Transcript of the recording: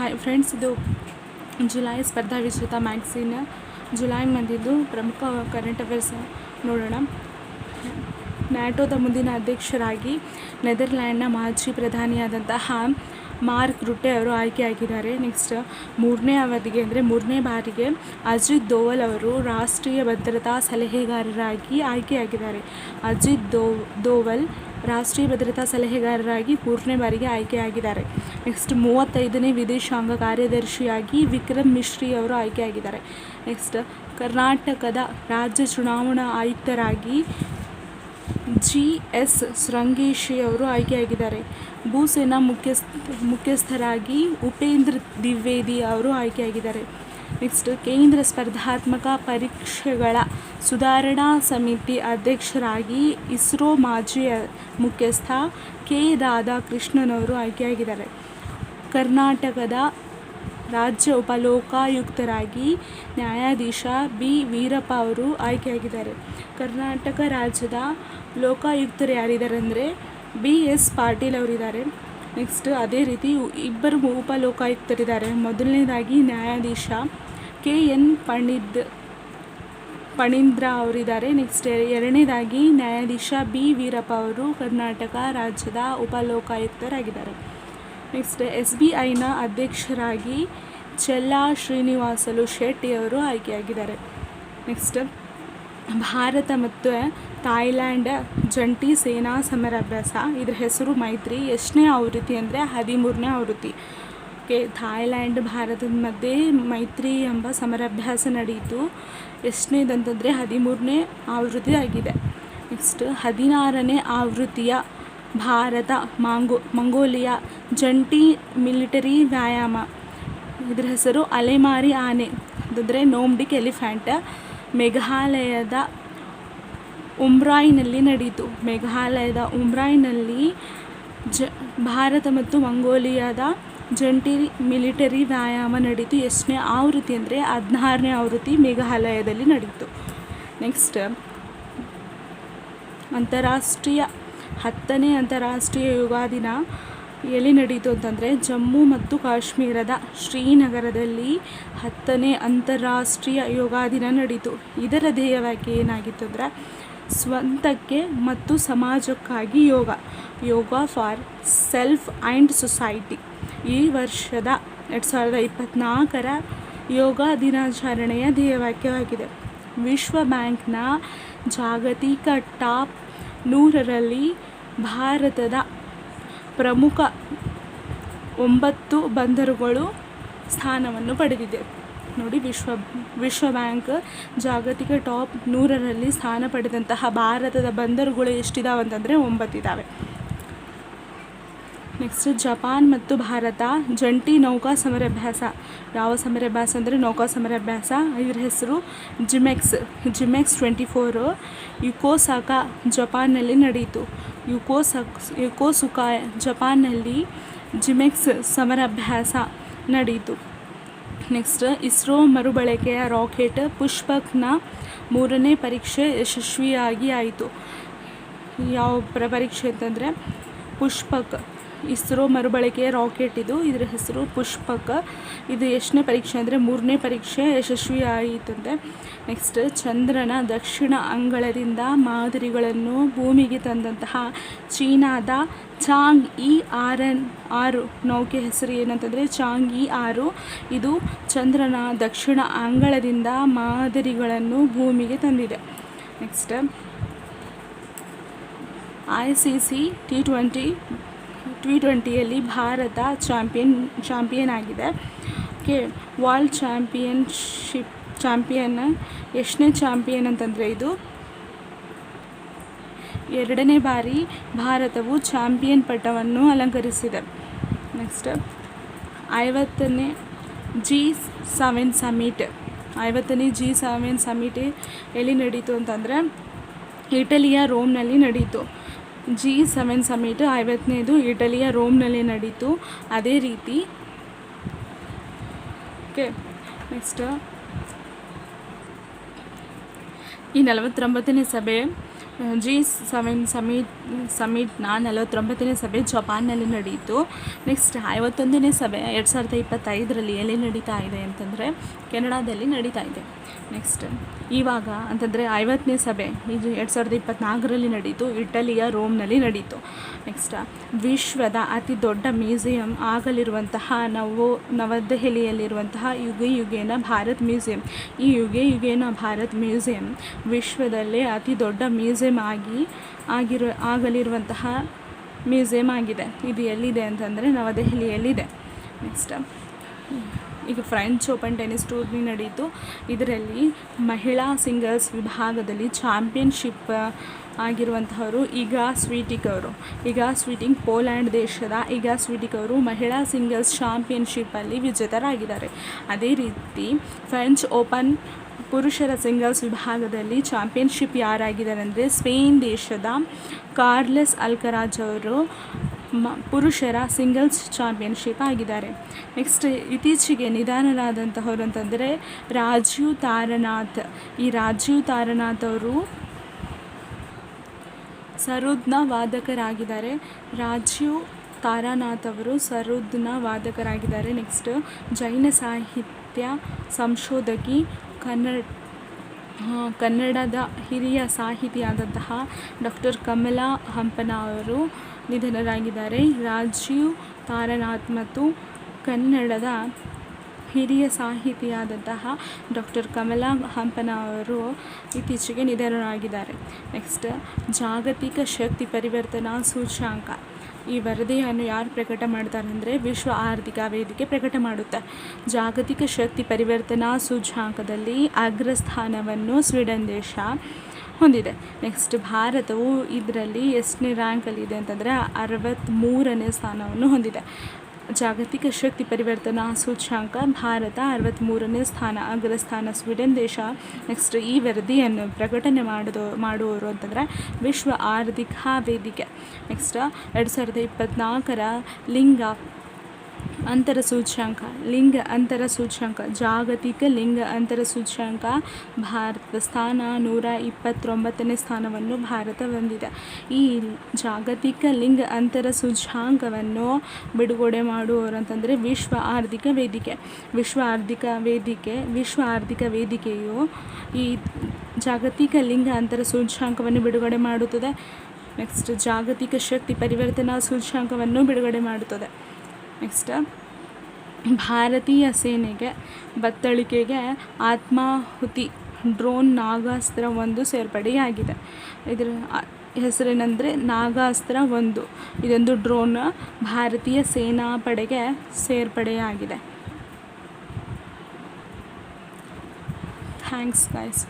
Hi friends ಇದು July ಸ್ಪರ್ಧಾ ವಿಜೇತ ಮ್ಯಾಗ್ಝಿನ್ ಜುಲೈ ಮಂದಿದ್ದು ಪ್ರಮುಖ ಕರೆಂಟ್ ಅಫೇರ್ಸ್ ನೋಡೋಣ. ನ್ಯಾಟೋದ ಮುಂದಿನ ಅಧ್ಯಕ್ಷರಾಗಿ ನೆದರ್ಲ್ಯಾಂಡ್ನ ಮಾಜಿ ಪ್ರಧಾನಿಯಾದಂತಹ ಮಾರ್ಕ್ ರುಟ್ಟೆ ಅವರು ಆಯ್ಕೆಯಾಗಿದ್ದಾರೆ. ನೆಕ್ಸ್ಟ್ ಮೂರನೇ ಅವಧಿಗೆ ಅಂದರೆ ಮೂರನೇ ಬಾರಿಗೆ ಅಜಿತ್ ದೋವಲ್ ಅವರು ರಾಷ್ಟ್ರೀಯ ಭದ್ರತಾ ಸಲಹೆಗಾರರಾಗಿ ಆಯ್ಕೆಯಾಗಿದ್ದಾರೆ. ಅಜಿತ್ ದೋ, ದೋವಲ್ ರಾಷ್ಟ್ರೀಯ ಭದ್ರತಾ ಸಲಹೆಗಾರರಾಗಿ ಮೂರನೇ ಬಾರಿಗೆ ಆಯ್ಕೆಯಾಗಿದ್ದಾರೆ. ನೆಕ್ಸ್ಟ್ ಮೂವತ್ತೈದನೇ ವಿದೇಶಾಂಗ ಕಾರ್ಯದರ್ಶಿಯಾಗಿ ವಿಕ್ರಮ್ ಮಿಶ್ರಿ ಅವರು ಆಯ್ಕೆಯಾಗಿದ್ದಾರೆ. ನೆಕ್ಸ್ಟ್ ಕರ್ನಾಟಕದ ರಾಜ್ಯ ಚುನಾವಣಾ ಆಯುಕ್ತರಾಗಿ ಜಿ ಎಸ್ ಶೃಂಗೇಶಿ ಅವರು ಆಯ್ಕೆಯಾಗಿದ್ದಾರೆ. ಭೂಸೇನಾ ಮುಖ್ಯಸ್ಥ, ಮುಖ್ಯಸ್ಥರಾಗಿ ಉಪೇಂದ್ರ ದ್ವಿವೇದಿ ಅವರು ಆಯ್ಕೆಯಾಗಿದ್ದಾರೆ. ನೆಕ್ಸ್ಟ್ ಕೇಂದ್ರ ಸ್ಪರ್ಧಾತ್ಮಕ ಪರೀಕ್ಷೆಗಳ ಸುಧಾರಣಾ ಸಮಿತಿ ಅಧ್ಯಕ್ಷರಾಗಿ ಇಸ್ರೋ ಮಾಜಿ ಮುಖ್ಯಸ್ಥ ಕೆ. ರಾಧಾಕೃಷ್ಣನವರು ಆಯ್ಕೆಯಾಗಿದ್ದಾರೆ. ಕರ್ನಾಟಕದ ರಾಜ್ಯ ಉಪಲೋಕಾಯುಕ್ತರಾಗಿ ನ್ಯಾಯಾಧೀಶ ಬಿ. ವೀರಪ್ಪ ಅವರು ಆಯ್ಕೆಯಾಗಿದ್ದಾರೆ. ಕರ್ನಾಟಕ ರಾಜ್ಯದ ಲೋಕಾಯುಕ್ತರು ಯಾರಿದ್ದಾರೆ ಅಂದರೆ ಬಿ. ಎಸ್. ಪಾಟೀಲ್ ಅವರಿದ್ದಾರೆ. ನೆಕ್ಸ್ಟ್ ಅದೇ ರೀತಿ ಇಬ್ಬರು ಉಪಲೋಕಾಯುಕ್ತರಿದ್ದಾರೆ. ಮೊದಲನೇದಾಗಿ ನ್ಯಾಯಾಧೀಶ ಕೆ ಎನ್ ಪಣಿದ್, ಪಣೀಂದ್ರ ಅವರಿದ್ದಾರೆ. ನೆಕ್ಸ್ಟ್ ಎರಡನೇದಾಗಿ ನ್ಯಾಯಾಧೀಶ ಬಿ ವೀರಪ್ಪ ಅವರು ಕರ್ನಾಟಕ ರಾಜ್ಯದ ಉಪಲೋಕಾಯುಕ್ತರಾಗಿದ್ದಾರೆ. ನೆಕ್ಸ್ಟ್ ಎಸ್ ಬಿ ಐನ ಅಧ್ಯಕ್ಷರಾಗಿ ಚೆಲ್ಲಾ ಶ್ರೀನಿವಾಸಲು ಶೆಟ್ಟಿ ಅವರು ಆಯ್ಕೆಯಾಗಿದ್ದಾರೆ. ನೆಕ್ಸ್ಟ್ ಭಾರತ ಮತ್ತು ಥಾಯ್ಲ್ಯಾಂಡ್ ಜಂಟಿ ಸೇನಾ ಸಮರಾಭ್ಯಾಸ. ಇದರ ಹೆಸರು ಮೈತ್ರಿ. ಎಷ್ಟನೇ ಆವೃತ್ತಿ ಅಂದರೆ ಹದಿಮೂರನೇ ಆವೃತ್ತಿ. ಓಕೆ ಥಾಯ್ಲ್ಯಾಂಡ್ ಭಾರತದ ಮಧ್ಯೆ ಮೈತ್ರಿ ಎಂಬ ಸಮರಾಭ್ಯಾಸ ನಡೆಯಿತು. ಎಷ್ಟನೇದಂತಂದರೆ ಹದಿಮೂರನೇ ಆವೃತ್ತಿ ಆಗಿದೆ. ನೆಕ್ಸ್ಟ್ ಹದಿನಾರನೇ ಆವೃತ್ತಿಯ ಭಾರತ, ಮಾಂಗೋ, ಮಂಗೋಲಿಯಾ ಜಂಟಿ ಮಿಲಿಟರಿ ವ್ಯಾಯಾಮ. ಇದರ ಹೆಸರು ಅಲೆಮಾರಿ ಆನೆ. ಅಂತಂದರೆ ನೋಮ್ಡಿಕ್ ಎಲಿಫ್ಯಾಂಟ್ ಮೇಘಾಲಯದ ಉಮ್ರಾಯ್ನಲ್ಲಿ ನಡೆಯಿತು. ಮೇಘಾಲಯದ ಉಮ್ರಾಯ್ನಲ್ಲಿ ಜ, ಭಾರತ ಮತ್ತು ಮಂಗೋಲಿಯಾದ ಜಂಟಿ ಮಿಲಿಟರಿ ವ್ಯಾಯಾಮ ನಡೀತು. ಎಷ್ಟನೇ ಆವೃತ್ತಿ ಅಂದರೆ ಹದಿನಾರನೇ ಆವೃತ್ತಿ ಮೇಘಾಲಯದಲ್ಲಿ ನಡೆಯಿತು ನೆಕ್ಸ್ಟ್ ಅಂತಾರಾಷ್ಟ್ರೀಯ, ಹತ್ತನೇ ಅಂತಾರಾಷ್ಟ್ರೀಯ ಯೋಗ ದಿನ ಎಲ್ಲಿ ನಡೀತು ಅಂತಂದರೆ ಜಮ್ಮು ಮತ್ತು ಕಾಶ್ಮೀರದ ಶ್ರೀನಗರದಲ್ಲಿ ಹತ್ತನೇ ಅಂತಾರಾಷ್ಟ್ರೀಯ ಯೋಗ ದಿನ ನಡೀತು. ಇದರ ಧ್ಯೇಯವಾಗಿ ಏನಾಗಿತ್ತು ಅಂದರೆ ಸ್ವಂತಕ್ಕೆ ಮತ್ತು ಸಮಾಜಕ್ಕಾಗಿ yoga yoga for self and society. ಈ ವರ್ಷದ ಎರಡು ಸಾವಿರದ ಇಪ್ಪತ್ತ್ನಾಲ್ಕರ ಯೋಗ ದಿನಾಚರಣೆಯ ಧ್ಯೇಯವಾಕ್ಯವಾಗಿದೆ ವಿಶ್ವ ಬ್ಯಾಂಕ್ನ ಜಾಗತಿಕ ಟಾಪ್ ನೂರರಲ್ಲಿ ಭಾರತದ ಪ್ರಮುಖ ಒಂಬತ್ತು ಬಂದರುಗಳು ಸ್ಥಾನವನ್ನು ಪಡೆದಿದೆ. ನೋಡಿ, ವಿಶ್ವ ವಿಶ್ವ ಬ್ಯಾಂಕ್ ಜಾಗತಿಕ ಟಾಪ್ ನೂರರಲ್ಲಿ ಸ್ಥಾನ ಪಡೆದಂತಹ ಭಾರತದ ಬಂದರುಗಳು ಎಷ್ಟಿದಾವೆ ಅಂತಂದರೆ ಒಂಬತ್ತಿದ್ದಾವೆ ನೆಕ್ಸ್ಟ್ ಜಪಾನ್ ಮತ್ತು ಭಾರತ. ಜಂಟಿ ನೌಕಾ ಸಮರಾಭ್ಯಾಸ ಯಾವ ಸಮರಾಭ್ಯಾಸ ಅಂದರೆ ನೌಕಾ ಸಮರಾಭ್ಯಾಸ ಇದ್ರ ಹೆಸರು ಜಿಮೆಕ್ಸ್. ಜಿಮೆಕ್ಸ್ ಟ್ವೆಂಟಿ ಫೋರು ಯುಕೋಸಾಕ ಜಪಾನ್ನಲ್ಲಿ ನಡೆಯಿತು. ಯುಕೋಸಕ್, ಯುಕೋಸುಕ ಜಪಾನ್ನಲ್ಲಿ ಜಿಮೆಕ್ಸ್ ಸಮರಾಭ್ಯಾಸ ನಡೆಯಿತು. ನೆಕ್ಸ್ಟ್ ಇಸ್ರೋ ಮರುಬಳಕೆಯ ರಾಕೆಟ್ ಪುಷ್ಪಕ್ನ ಮೂರನೇ ಪರೀಕ್ಷೆ ಯಶಸ್ವಿಯಾಗಿ ಆಯಿತು. ಯಾವ ಪ್ರ ಪರೀಕ್ಷೆ ಅಂತಂದರೆ ಪುಷ್ಪಕ್. ಇಸ್ರೋ ಮರುಬಳಕೆಯ ರಾಕೆಟ್ ಇದು. ಇದರ ಹೆಸರು ಪುಷ್ಪಕ. ಇದು ಎಷ್ಟನೇ ಪರೀಕ್ಷೆ ಅಂದರೆ ಮೂರನೇ ಪರೀಕ್ಷೆ ಯಶಸ್ವಿಯಾಯಿತಂತೆ. ನೆಕ್ಸ್ಟ್ ಚಂದ್ರನ ದಕ್ಷಿಣ ಅಂಗಳದಿಂದ ಮಾದರಿಗಳನ್ನು ಭೂಮಿಗೆ ತಂದಂತಹ ಚೀನಾದ ಚಾಂಗ್ ಇ ಆರನ್ ಆರು ನೌಕೆ ಹೆಸರು ಏನಂತಂದರೆ ಚಾಂಗ್ ಇ ಆರು. ಇದು ಚಂದ್ರನ ದಕ್ಷಿಣ ಅಂಗಳದಿಂದ ಮಾದರಿಗಳನ್ನು ಭೂಮಿಗೆ ತಂದಿದೆ. Next I C C T twenty T ಟ್ವೆಂಟಿಯಲ್ಲಿ ಭಾರತ ಚಾಂಪಿಯನ್ ಚಾಂಪಿಯನ್ ಆಗಿದೆ. ಓಕೆ, ವರ್ಲ್ಡ್ ಚಾಂಪಿಯನ್ಶಿಪ್ ಚಾಂಪಿಯನ್, ಎಷ್ಟನೇ ಚಾಂಪಿಯನ್ ಅಂತಂದರೆ ಇದು. ಎರಡನೇ ಬಾರಿ ಭಾರತವು ಚಾಂಪಿಯನ್ ಪಟ್ಟವನ್ನು ಅಲಂಕರಿಸಿದೆ. ನೆಕ್ಸ್ಟ್ ಐವತ್ತನೇ ಜಿ ಸೆವೆನ್ ಸಮಿಟ್. ಐವತ್ತನೇ ಜಿ ಸೆವೆನ್ ಸಮಿಟ್ ಎಲ್ಲಿ ನಡೀತು ಅಂತಂದರೆ ಇಟಲಿಯ ರೋಮ್ನಲ್ಲಿ ನಡೀತು. ಜಿ ಸೆವೆನ್ ಸಮಿಟ್ ಐವತ್ತನೇದು ಇಟಲಿಯ ರೋಮ್ನಲ್ಲಿ ನಡೀತು. ಅದೇ ರೀತಿ ಓಕೆ ನೆಕ್ಸ್ಟ್ ಈ ನಲವತ್ತೊಂಬತ್ತನೇ ಸಭೆ ಜಿ ಸೆವೆನ್ ಸಮಿಟ್ ಸಮಿಟ್ನ ನಲವತ್ತೊಂಬತ್ತನೇ ಸಭೆ ಜಪಾನ್ನಲ್ಲಿ ನಡೆಯಿತು. ನೆಕ್ಸ್ಟ್ ಐವತ್ತೊಂದನೇ ಸಭೆ ಎರಡು ಸಾವಿರದ ಇಪ್ಪತ್ತೈದರಲ್ಲಿ ಎಲ್ಲಿ ನಡೀತಾ ಇದೆ ಅಂತಂದರೆ ಕೆನಡಾದಲ್ಲಿ ನಡೀತಾ ಇದೆ. ನೆಕ್ಸ್ಟ್ ಇವಾಗ ಅಂತಂದರೆ ಐವತ್ತನೇ ಸಭೆ ಇದು ಎರಡು ಸಾವಿರದ ಇಪ್ಪತ್ತ್ನಾಲ್ಕರಲ್ಲಿ ನಡೀತು, ಇಟಲಿಯ ರೋಮ್ನಲ್ಲಿ ನಡೀತು. ನೆಕ್ಸ್ಟ್ ವಿಶ್ವದ ಅತಿ ದೊಡ್ಡ ಮ್ಯೂಸಿಯಂ ಆಗಲಿರುವಂತಹ ನವೋ, ನವದೆಹಲಿಯಲ್ಲಿರುವಂತಹ ಯುಗೆ ಯುಗೇನ ಭಾರತ್ ಮ್ಯೂಸಿಯಂ. ಈ ಯುಗೆ ಯುಗೇನ ಭಾರತ್ ಮ್ಯೂಸಿಯಂ ವಿಶ್ವದಲ್ಲೇ ಅತಿ ದೊಡ್ಡ ಮ್ಯೂಸಿಯಂ ಆಗಿ ಆಗಿರೋ ಆಗಲಿರುವಂತಹ ಮ್ಯೂಸಿಯಂ ಆಗಿದೆ. ಇದು ಎಲ್ಲಿದೆ ಅಂತಂದರೆ ನವದೆಹಲಿಯಲ್ಲಿದೆ. ನೆಕ್ಸ್ಟ್ ಈಗ ಫ್ರೆಂಚ್ ಓಪನ್ ಟೆನಿಸ್ ಟೂರ್ನಿ ನಡೆಯಿತು ಇದರಲ್ಲಿ ಮಹಿಳಾ ಸಿಂಗಲ್ಸ್ ವಿಭಾಗದಲ್ಲಿ ಚಾಂಪಿಯನ್ಶಿಪ್ ಆಗಿರುವಂತಹವರು ಈಗ ಸ್ವೀಟಿಕ್ ಅವರು. ಈಗ ಸ್ವೀಟಿಂಗ್ ಪೋಲ್ಯಾಂಡ್ ದೇಶದ ಈಗ ಸ್ವೀಟಿಕ್ ಅವರು ಮಹಿಳಾ ಸಿಂಗಲ್ಸ್ ಚಾಂಪಿಯನ್ಶಿಪ್ಪಲ್ಲಿ ವಿಜೇತರಾಗಿದ್ದಾರೆ. ಅದೇ ರೀತಿ ಫ್ರೆಂಚ್ ಓಪನ್ ಪುರುಷರ ಸಿಂಗಲ್ಸ್ ವಿಭಾಗದಲ್ಲಿ ಚಾಂಪಿಯನ್ಶಿಪ್ ಯಾರಾಗಿದ್ದಾರೆ ಅಂದರೆ ಸ್ಪೇನ್ ದೇಶದ ಕಾರ್ಲೆಸ್ ಅಲ್ಕರಾಜ್ ಅವರು, ಮ, ಪುರುಷರ ಸಿಂಗಲ್ಸ್ ಚಾಂಪಿಯನ್ಶಿಪ್ ಆಗಿದ್ದಾರೆ. ನೆಕ್ಸ್ಟ್ ಇತ್ತೀಚೆಗೆ ನಿಧನರಾದಂತಹವರು ಅಂತಂದರೆ ರಾಜೀವ್ ತಾರನಾಥ್. ಈ ರಾಜೀವ್ ತಾರನಾಥ್ ಅವರು ಸರೋದ್ನ ವಾದಕರಾಗಿದ್ದಾರೆ. ರಾಜೀವ್ ತಾರಾನಾಥ್ ಅವರು ಸರೋದ್ನ ವಾದಕರಾಗಿದ್ದಾರೆ. ನೆಕ್ಸ್ಟ್ ಜೈನ ಸಾಹಿತ್ಯ ಸಂಶೋಧಕಿ ಕನ್ನಡ ಕನ್ನಡದ ಹಿರಿಯ ಸಾಹಿತಿಯಾದಂತಹ ಡಾಕ್ಟರ್ ಕಮಲಾ ಹಂಪನ ಅವರು ನಿಧನರಾಗಿದ್ದಾರೆ. ರಾಜೀವ್ ತಾರನಾಥ್ ಮತ್ತು ಕನ್ನಡದ ಹಿರಿಯ ಸಾಹಿತಿಯಾದಂತಹ ಡಾಕ್ಟರ್ ಕಮಲಾ ಹಂಪನ ಅವರು ಇತ್ತೀಚೆಗೆ ನಿಧನರಾಗಿದ್ದಾರೆ. ನೆಕ್ಸ್ಟ್, ಜಾಗತಿಕ ಶಕ್ತಿ ಪರಿವರ್ತನಾ ಸೂಚ್ಯಾಂಕ. ಈ ವರದಿಯನ್ನು ಯಾರು ಪ್ರಕಟ ಮಾಡ್ತಾರೆ ಅಂದರೆ ವಿಶ್ವ ಆರ್ಥಿಕ ವೇದಿಕೆ ಪ್ರಕಟ ಮಾಡುತ್ತೆ. ಜಾಗತಿಕ ಶಕ್ತಿ ಪರಿವರ್ತನಾ ಸೂಚ್ಯಾಂಕದಲ್ಲಿ ಅಗ್ರಸ್ಥಾನವನ್ನು ಸ್ವೀಡನ್ ದೇಶ ಹೊಂದಿದೆ. ನೆಕ್ಸ್ಟ್ ಭಾರತವು ಇದರಲ್ಲಿ ಎಷ್ಟನೇ ರ್ಯಾಂಕಲ್ಲಿದೆ ಅಂತಂದರೆ ಅರವತ್ತ್ಮೂರನೇ ಸ್ಥಾನವನ್ನು ಹೊಂದಿದೆ. ಜಾಗತಿಕ ಶಕ್ತಿ ಪರಿವರ್ತನಾ ಸೂಚ್ಯಾಂಕ ಭಾರತ ಅರವತ್ತ್ಮೂರನೇ ಸ್ಥಾನ, ಅಗ್ರಸ್ಥಾನ ಸ್ವೀಡನ್ ದೇಶ. ನೆಕ್ಸ್ಟ್ ಈ ವರದಿಯನ್ನು ಪ್ರಕಟಣೆ ಮಾಡೋದು, ಮಾಡುವವರು ಅಂತಂದರೆ ವಿಶ್ವ ಆರ್ಥಿಕ ವೇದಿಕೆ. ನೆಕ್ಸ್ಟ್ ಎರಡು ಸಾವಿರದ ಇಪ್ಪತ್ತ್ನಾಲ್ಕರ ಲಿಂಗ ಅಂತರ ಸೂಚ್ಯಾಂಕ ಲಿಂಗ ಅಂತರ ಸೂಚ್ಯಾಂಕ ಜಾಗತಿಕ ಲಿಂಗ ಅಂತರ ಸೂಚ್ಯಾಂಕ ಭಾರತ ಸ್ಥಾನ ನೂರ ಇಪ್ಪತ್ತೊಂಬತ್ತನೇ ಸ್ಥಾನವನ್ನು ಭಾರತ ಹೊಂದಿದೆ. ಈ ಜಾಗತಿಕ ಲಿಂಗ ಅಂತರ ಸೂಚ್ಯಾಂಕವನ್ನು ಬಿಡುಗಡೆ ಮಾಡುವವರು ಅಂತಂದರೆ ವಿಶ್ವ ಆರ್ಥಿಕ ವೇದಿಕೆ. ವಿಶ್ವ ಆರ್ಥಿಕ ವೇದಿಕೆ, ವಿಶ್ವ ಆರ್ಥಿಕ ವೇದಿಕೆಯು ಈ ಜಾಗತಿಕ ಲಿಂಗ ಅಂತರ ಸೂಚ್ಯಾಂಕವನ್ನು ಬಿಡುಗಡೆ ಮಾಡುತ್ತದೆ. ನೆಕ್ಸ್ಟ್ ಜಾಗತಿಕ ಶಕ್ತಿ ಪರಿವರ್ತನಾ ಸೂಚ್ಯಾಂಕವನ್ನು ಬಿಡುಗಡೆ ಮಾಡುತ್ತದೆ. ನೆಕ್ಸ್ಟ್ ಭಾರತೀಯ ಸೇನೆಗೆ ಬತ್ತಳಿಕೆಗೆ ಆತ್ಮಾಹುತಿ. ಡ್ರೋನ್ ನಾಗಾಸ್ತ್ರ ಒಂದು ಸೇರ್ಪಡೆಯಾಗಿದೆ. ಇದರ ಹೆಸರೇನೆಂದರೆ ನಾಗಾಸ್ತ್ರ ಒಂದು. ಇದೊಂದು ಡ್ರೋನ್ ಭಾರತೀಯ ಸೇನಾಪಡೆಗೆ ಸೇರ್ಪಡೆಯಾಗಿದೆ. Thanks guys